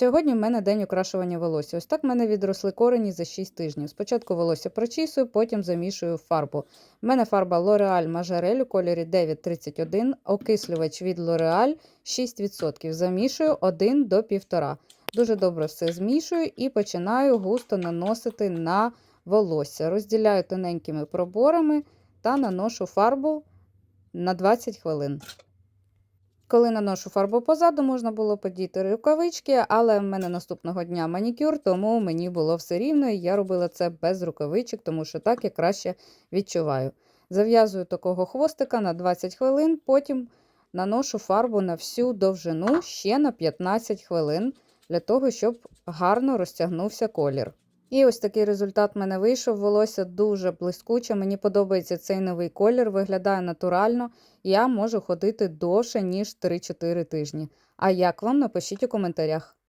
Сьогодні в мене день окрашування волосся. Ось так в мене відросли корені за 6 тижнів. Спочатку волосся прочісую, потім замішую фарбу. У мене фарба L'Oreal Majorelle у кольорі 931, окислювач від L'Oreal 6%. Замішую 1 до 1,5. Дуже добре все змішую і починаю густо наносити на волосся. Розділяю тоненькими проборами та наношу фарбу на 20 хвилин. Коли наношу фарбу позаду, можна було подіти рукавички, але в мене наступного дня манікюр, тому мені було все рівно, і я робила це без рукавичок, тому що так я краще відчуваю. Зав'язую такого хвостика на 20 хвилин, потім наношу фарбу на всю довжину ще на 15 хвилин, для того, щоб гарно розтягнувся колір. І ось такий результат в мене вийшов. Волосся дуже блискуче. Мені подобається цей новий колір, виглядає натурально. Я можу ходити довше, ніж 3-4 тижні. А як вам? Напишіть у коментарях.